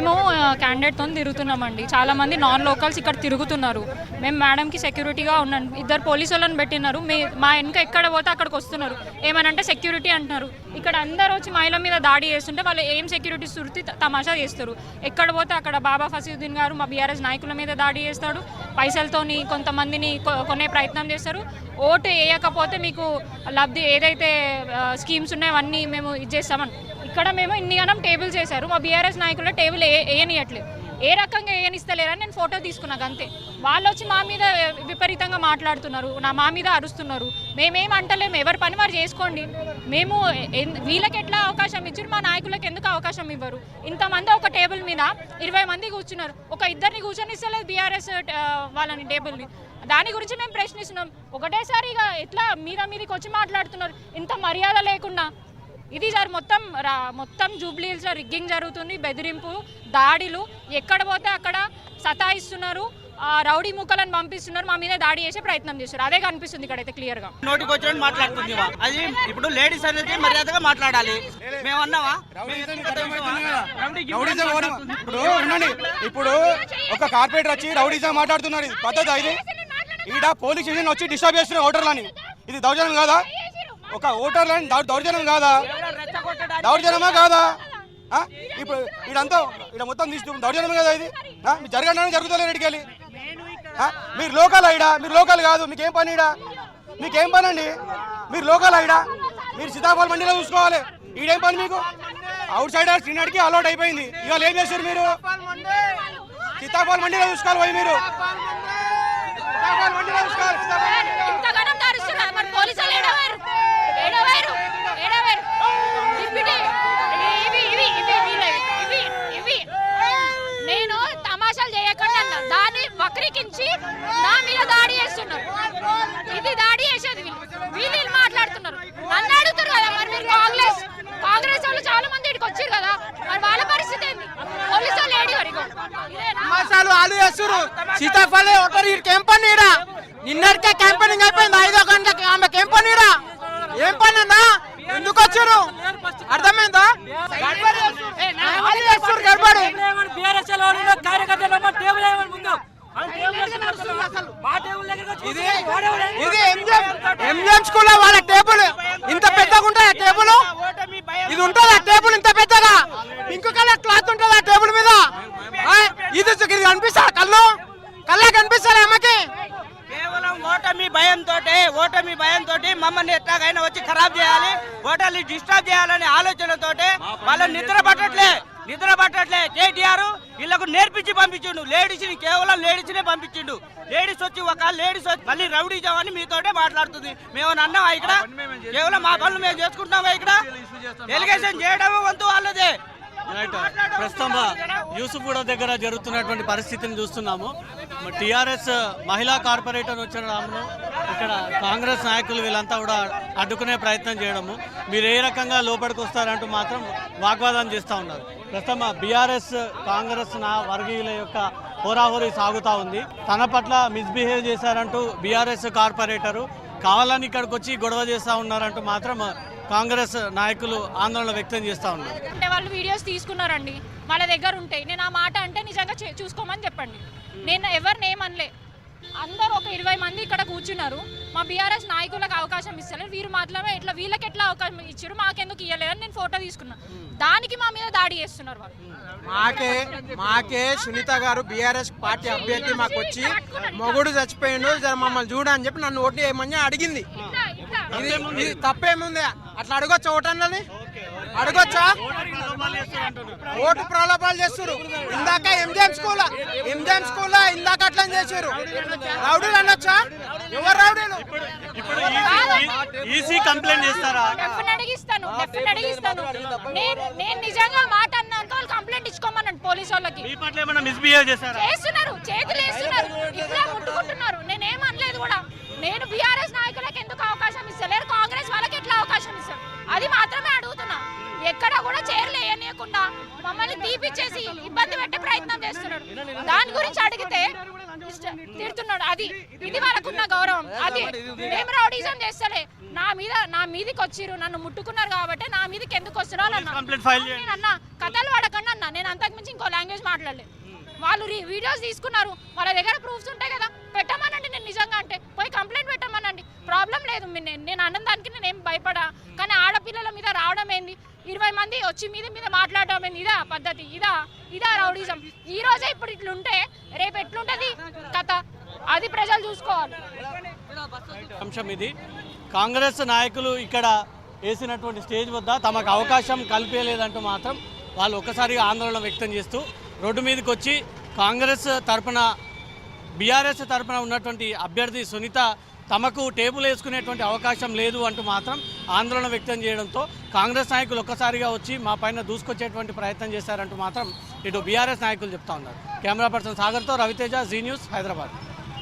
మేము క్యాండిడేట్తో తిరుగుతున్నామండి. చాలా మంది నాన్ లోకల్స్ ఇక్కడ తిరుగుతున్నారు. మేము మేడంకి సెక్యూరిటీగా ఉన్నాను ఇద్దరు పోలీసు వాళ్ళని పెట్టినారు. మీ మా వెనుక ఎక్కడ పోతే అక్కడికి వస్తున్నారు. ఏమనంటే సెక్యూరిటీ అంటున్నారు. ఇక్కడ అందరు వచ్చి మహిళల మీద దాడి చేస్తుంటే వాళ్ళు ఏం సెక్యూరిటీ సుర్తి తమాషా చేస్తారు. ఎక్కడ పోతే అక్కడ బాబా ఫసీద్దీన్ గారు మా బీఆర్ఎస్ నాయకుల మీద దాడి చేస్తాడు. పైసలతోని కొంతమందిని కొ- కొనే ప్రయత్నం చేస్తారు. ఓటు వేయకపోతే మీకు లబ్ధి ఏదైతే స్కీమ్స్ ఉన్నాయో అవన్నీ మేము ఇది చేస్తామని ఇక్కడ మేము ఇన్ని గనం టేబుల్ చేశారు. మా బీఆర్ఎస్ నాయకులు టేబుల్ ఏ వేయనియట్లేదు ఏ రకంగా వేయనిస్తలేరని నేను ఫోటో తీసుకున్నాను అంతే వాళ్ళు వచ్చి మా మీద విపరీతంగా మాట్లాడుతున్నారు నా మా మీద అరుస్తున్నారు. మేమేం అంటలేము ఎవరి పని వారు చేసుకోండి. మేము వీళ్ళకి ఎట్లా అవకాశం ఇచ్చారు మా నాయకులకు ఎందుకు అవకాశం ఇవ్వరు? ఇంతమంది ఒక టేబుల్ మీద ఇరవై మంది కూర్చున్నారు. ఒక ఇద్దరిని కూర్చొనిస్తలేదు బీఆర్ఎస్ వాళ్ళని టేబుల్ని. దాని గురించి మేము ప్రశ్నిస్తున్నాం. ఒకటేసారి ఇక ఎట్లా మీద మీదకి వచ్చి మాట్లాడుతున్నారు? ఇంత మర్యాద లేకుండా. ఇది సార్ మొత్తం రా మొత్తం జూబ్లీహిల్స్లో రిగ్గింగ్ జరుగుతుంది బెదిరింపు దాడిలు. ఎక్కడ పోతే అక్కడ సతాయిస్తున్నారు ఆ రౌడీ ముక్కలను పంపిస్తున్నారు మా మీద దాడి చేసే ప్రయత్నం చేస్తారు అదే కనిపిస్తుంది ఇక్కడైతే క్లియర్గా. నోటికి వచ్చినట్టు మాట్లాడుతుంది. అది ఇప్పుడు లేడీస్ అనేది మర్యాదగా మాట్లాడాలి. మేము అన్నావా. ఇప్పుడు ఒక కార్పొరేటర్ వచ్చి రౌడీజం మాట్లాడుతున్నారు. ఇది పద్ధతి ఇది? ఈడ పోలీస్ స్టేషన్ వచ్చి డిస్టర్బ్ చేస్తున్నారు ఓటర్లని. ఇది దౌర్జన్యం కాదా? ఒక ఓటర్లని దౌర్జన్యం కాదా? దౌర్జన్యమా కాదా. ఆ? ఇప్పుడు ఇదంతా ఇక్కడ మొత్తం తీసుకు దౌర్జన్యం కదా ఇది? మీరు జరగడానికి జరుగుతలేదు ఇడికెళ్ళి మీరు లోకల్ అయిడా మీరు లోకల్ కాదు మీకేం పని ఇడా మీకేం పని అండి మీరు లోకల్ అయిడా మీరు సీతాఫల్ మండిలో చూసుకోవాలి. ఈడేం పని మీకు? అవుట్ సైడర్ తినడికి అలౌట్ అయిపోయింది. ఇవాళ ఏం చేశారు మీరు? సీతాఫల్ మండిలో చూసుకోవాలి పోయి మీరు సీతాఫల్ మండిలో చూసుకోవాలి సీతాఫల్ మండిలో. ఇంతగానం దారుస్తున్నారు మరి పోలీసులు ఏడవారు ఏడవారు ఏడవారు డిప్యూటీ ఇవి ఇవి ఇవి వీళ్ళవి ఇవి ఇవి నేను తమాషాలు చేయకుండా అన్నా దాన్ని వక్రీకించి నా మీద దాడి చేస్తున్నారు ఇది దాడి చేసేది వీళ్ళు వీళ్ళు వీళ్ళు మాట్లాడుతున్నారు నన్ను అడుగుతారు కదా మరి మీరు కాంగ్రెస్ కాంగ్రెస్ వాళ్ళు చాలా మంది ఇక్కడికి వచ్చారు కదా మరి వాళ్ళ పరిస్థితి ఏంది పోలీసు వాళ్ళు తమాషాలు ఆలు చేస్తురు సీతాఫలం ఒకరు ఈ క్యాంపన్ ఈడ నిన్నటికే క్యాంపెయినింగ్ అయిపోయింది. ఐదో గంటలకి ఆమె క్యాంపన్ ఈడ ఏం పని అన్నా ఎందుకు వచ్చారు అర్థమైందా? గడబడి ఎంజిఎం స్కూల్ వాళ్ళ టేబుల్. ఇంత పెద్దగా ఉంటుంది టేబుల్? ఇది ఉంటుంది టేబుల్ ఇంత పెద్దగా? పింక్ కలర్ క్లాత్ ఉంటుంది ఆ టేబుల్ మీద ఆ, ఇది ఇది కనిపిస్తా కళ్ళు కళ్ళే కనిపిస్తారా ఆమెకి కేవలం ఓటమి భయంతో ఓటమి భయంతో మమ్మల్ని ఎట్లాగైనా వచ్చి ఖరాబ్ ఓటర్ని డిస్టర్బ్ చేయాలనే ఆలోచనతోటే వాళ్ళని నిద్ర పట్టట్లే నిద్ర పట్టట్లే. కేటీఆర్ వీళ్ళకు నేర్పించి పంపించిండు. లేడీస్ని కేవలం లేడీస్ నే పంపించిండు. లేడీస్ వచ్చి ఒక లేడీస్ వచ్చి మళ్ళీ రౌడీ అని మీతోటే మాట్లాడుతుంది. మేము అన్నావా ఇక్కడ? కేవలం మా పనులు మేము చేసుకుంటున్నామా ఇక్కడ? డెలిగేషన్ చేయడం వంతు వాళ్ళదే. రైట్ ప్రస్తుతం యూసుఫ్గూడ దగ్గర జరుగుతున్నటువంటి పరిస్థితిని చూస్తున్నాము. టిఆర్ఎస్ మహిళా కార్పొరేటర్ వచ్చిన రాములు. ఇక్కడ కాంగ్రెస్ నాయకులు వీళ్ళంతా కూడా అడ్డుకునే ప్రయత్నం చేయడము. మీరు ఏ రకంగా లోపలికి వస్తారంటూ మాత్రం వాగ్వాదం చేస్తూ ఉన్నారు. ప్రస్తుతం బీఆర్ఎస్ కాంగ్రెస్ నా వర్గీయుల యొక్క హోరాహోరీ సాగుతూ ఉంది. తన పట్ల మిస్బిహేవ్ చేశారంటూ బీఆర్ఎస్ కార్పొరేటరు కావాలని ఇక్కడికి వచ్చి గొడవ చేస్తూ ఉన్నారంటూ మాత్రం కాంగ్రెస్ నాయకులు ఆందోళన వ్యక్తం చేస్తూ ఉన్నారు. అంటే వాళ్ళు వీడియోస్ తీసుకున్నారండి. వాళ్ళ దగ్గర ఉంటాయి. నేను ఆ మాట అంటే నిజంగా చే- చూసుకోమని చెప్పండి. నేను ఎవరిని ఏమనలే. అందరూ ఒక ఇరవై మంది ఇక్కడ కూర్చున్నారు. మా బీఆర్ఎస్ నాయకులకు అవకాశం ఇస్తలేరు. వీరు మాత్రమే ఇట్లా వీళ్ళకి ఎట్లా అవకాశం ఇచ్చారు? మాకెందుకు ఇవ్వలేదని నేను ఫోటో తీసుకున్నా. దానికి మా మీద దాడి చేస్తున్నారు వాళ్ళు. మాకే మాకే సునీత గారు బీఆర్ఎస్ పార్టీ అభ్యర్థి మాకు వచ్చి మొగుడు చచ్చిపోయిండు. జర మమ్మల్ని చూడని చెప్పి నన్ను ఓటు వేయమని అడిగింది. ఇది తప్పేముంది? అట్లా అడగొచ్చా ఓటన్నది అడగొచ్చా? ఓటు ప్రలోభాలు చేస్తారు ఇందాక ఎంజిఎం స్కూల్ ఎంజిఎం స్కూల్ ఇందాక అట్లా చేశారు రౌడీలు అనొచ్చా? ఎవరు రౌడీలు? ఈసీ కంప్లైంట్ చేస్తారా? ఇస్తాను డెఫినెట్గా ఇస్తాను నేను నేను నిజంగా మాట అన్నాక వాళ్ళు కంప్లైంట్ ఇచ్చుకోమన్నాను పోలీసు వాళ్ళకి. మీ పట్ల ఏమైనా మిస్బిహేవ్ చేశారా? చేస్తున్నారు చేతులు వేస్తున్నారు. ఇట్లా ముట్టుకుంటున్నారు. నేనేం అనలేదు కూడా. నేను బీఆర్ఎస్ నాయకులకు ఎందుకు అవకాశం ఇస్తలేరు కాంగ్రెస్ వాళ్ళకి ఎట్లా అవకాశం ఇస్తారు అది మాత్రమే ఎక్కడ కూడా చైర్లు వేయనీయకుండా మమ్మల్ని తీపిచ్చేసి ఇబ్బంది పెట్టే ప్రయత్నం చేస్తున్నాడు. దాని గురించి అడిగితే తిడుతున్నాడు. అది ఇది వాళ్ళకున్న గౌరవం. అది మేము రౌడీజం చేస్తలే. నా మీద నా మీదకి వచ్చిర్రు నన్ను ముట్టుకున్నారు కాబట్టి నా మీదకి ఎందుకు వస్తున్నారు అన్న. కథలు పడకండి అన్న. నేను అంతకు మించి ఇంకో లాంగ్వేజ్ మాట్లాడలేదు. వాళ్ళు వీడియోస్ తీసుకున్నారు. వాళ్ళ దగ్గర ప్రూఫ్స్ ఉంటాయి కదా. పెట్టమనండి నేను నిజంగా అంటే. పోయి కంప్లైంట్ పెట్టమనండి. ప్రాబ్లం లేదు. నేను నేను అన్నదానికి నేను భయపడా? కానీ ఆడపిల్లల మీద రావడం ఏంది? ఇరవై మంది వచ్చి మీద మీద మాట్లాడడం ఇదా పద్ధతి? ఇదా? ఇదా రౌడీజం? ఈ రోజే ఇప్పుడు ఇట్లుంటే రేపు ఎట్లుంటది కథ? అది ప్రజలు చూసుకోవాలి. అంశం ఇది. కాంగ్రెస్ నాయకులు ఇక్కడ వేసినటువంటి స్టేజ్ వద్ద తమకు అవకాశం కల్పించలేదంటూ మాత్రం వాళ్ళు ఒక్కసారిగా ఆందోళన వ్యక్తం చేస్తూ రోడ్డు మీదకి వచ్చి కాంగ్రెస్ తరపున బీఆర్ఎస్ తరపున ఉన్నటువంటి అభ్యర్థి సునీత తమకు టేబుల్ వేసుకునేటువంటి అవకాశం లేదు అంటూ మాత్రం ఆందోళన వ్యక్తం చేయడంతో కాంగ్రెస్ నాయకులు ఒక్కసారిగా వచ్చి మా పైన దూసుకొచ్చేటువంటి ప్రయత్నం చేశారంటూ మాత్రం ఇటు బీఆర్ఎస్ నాయకులు చెప్తా ఉన్నారు. కెమెరా పర్సన్ సాగర్తో రవితేజ జీ న్యూస్ హైదరాబాద్.